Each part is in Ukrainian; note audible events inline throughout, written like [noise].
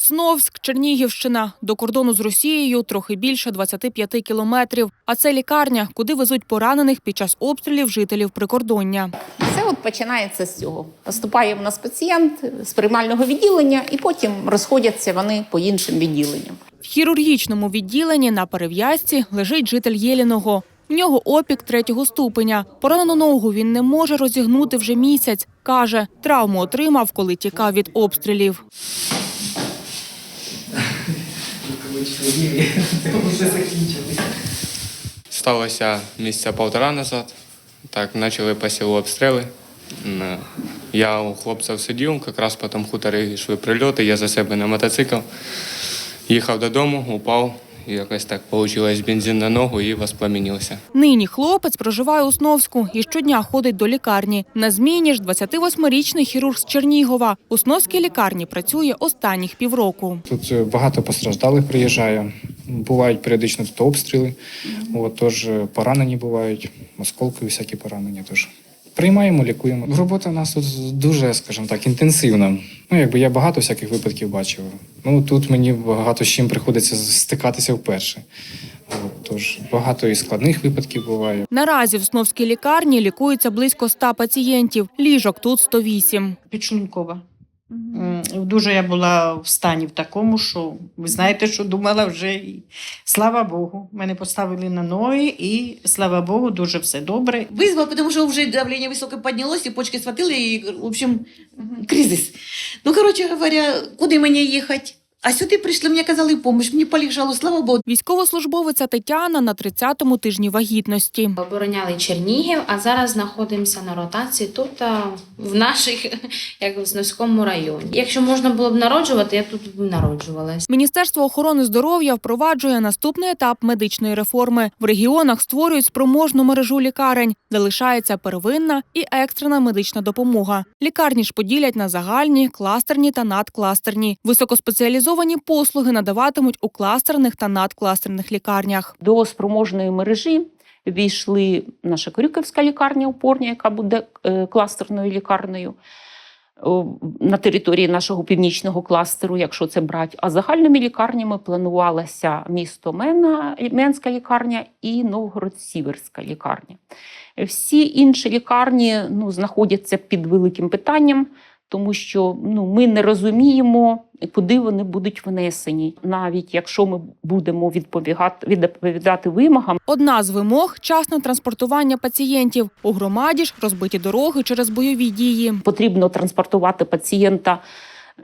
Сновськ, Чернігівщина. До кордону з Росією трохи більше 25 кілометрів. А це лікарня, куди везуть поранених під час обстрілів жителів прикордоння. Все от починається з цього. Поступає в нас пацієнт з приймального відділення, і потім розходяться вони по іншим відділенням. В хірургічному відділенні на перев'язці лежить житель Єліного. В нього опік третього ступеня. Поранену ногу він не може розігнути вже місяць. Каже, травму отримав, коли тікав від обстрілів. [laughs] Сталося місяця півтора назад. Так, почали по селу обстріли. Я у хлопців сидів, якраз по тому хуторі йшли прильоти, я за себе на мотоцикл. Їхав додому, упав. І якось так вийшло бензин на ногу і воспламенився. Нині хлопець проживає у Сновську і щодня ходить до лікарні. На зміні ж 28-річний хірург з Чернігова. У Сновській лікарні працює останніх півроку. Тут е, багато постраждалих приїжджає. Бувають періодично тут обстріли. От, тож е, поранені бувають, осколки всякі поранені. Тож приймаємо, лікуємо. Робота в нас тут дуже, скажімо так, інтенсивна. Ну, якби я багато всяких випадків бачив. Ну тут мені багато з чим приходиться стикатися вперше. Тож багато і складних випадків буває. Наразі в Сновській лікарні лікується близько 100 пацієнтів. Ліжок тут 108. підшлункова. Дуже я була в стані в такому, що ви знаєте, що думала вже. І слава Богу, мене поставили на ноги, і слава Богу, дуже все добре. Визвав, тому що вже давлення високе піднялося, почки схватили, і в общем, кризис. Ну, коротше говоря, куди мені їхати? А сюди прийшли, мені казали помощь, мені полегшало, слава Богу. Військовослужбовиця Тетяна на 30-му тижні вагітності. Обороняли Чернігів, а зараз знаходимося на ротації тут, в наших, як в Сновському районі. Якщо можна було б народжувати, я тут б народжувалась. Міністерство охорони здоров'я впроваджує наступний етап медичної реформи. В регіонах створюють спроможну мережу лікарень, де лишається первинна і екстрена медична допомога. Лікарні ж поділять на загальні, кластерні та надкластерні. Високоспеціалізовані послуги надаватимуть у кластерних та надкластерних лікарнях. До спроможної мережі війшли наша Корюківська лікарня опорня, яка буде е, кластерною лікарнею на території нашого північного кластеру, якщо це брати. А загальними лікарнями планувалося місто Мена, Менська лікарня і Новгород-Сіверська лікарня. Всі інші лікарні ну, знаходяться під великим питанням, тому що ну, ми не розуміємо, куди вони будуть внесені. Навіть якщо ми будемо відповідати, відповідати вимогам, Одна з вимог часне транспортування пацієнтів. У громаді ж розбиті дороги через бойові дії. потрібно транспортувати пацієнта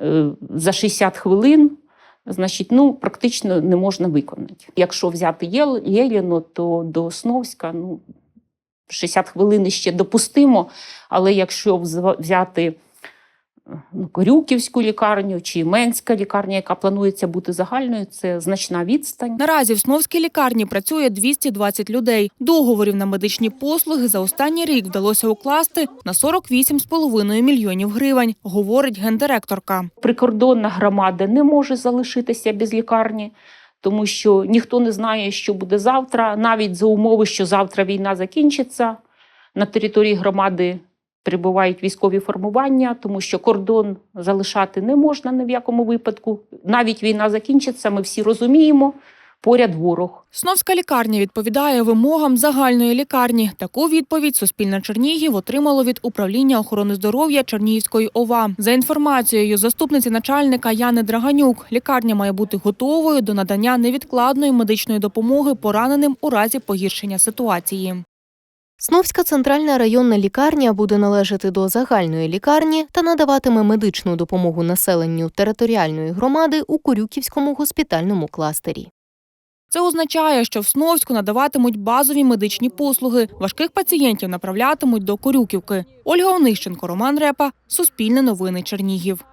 е, за 60 хвилин. Значить, ну практично не можна виконати. Якщо взяти Єл- Єліно, то до Сновська ну 60 хвилин ще допустимо. Але якщо взяти Корюківську лікарню чи Менська лікарня, яка планується бути загальною, це значна відстань. Наразі в Сновській лікарні працює 220 людей. Договорів на медичні послуги за останній рік вдалося укласти на 48,5 мільйонів гривень, говорить гендиректорка. прикордонна громада не може залишитися без лікарні, тому що ніхто не знає, що буде завтра, навіть за умови, що завтра війна закінчиться. На території громади перебувають військові формування, тому що кордон залишати не можна ні в якому випадку. Навіть війна закінчиться, ми всі розуміємо. Поряд ворог. Сновська лікарня відповідає вимогам загальної лікарні. Таку відповідь Суспільне Чернігів отримало від управління охорони здоров'я Чернігівської ОВА. За інформацією заступниці начальника Яни Драганюк, лікарня має бути готовою до надання невідкладної медичної допомоги пораненим у разі погіршення ситуації. Сновська центральна районна лікарня буде належати до загальної лікарні та надаватиме медичну допомогу населенню територіальної громади у Курюківському госпітальному кластері. Це означає, що в Сновську надаватимуть базові медичні послуги. Важких пацієнтів направлятимуть до Корюківки. Ольга Онищенко, Роман Репа, Суспільне новини Чернігів.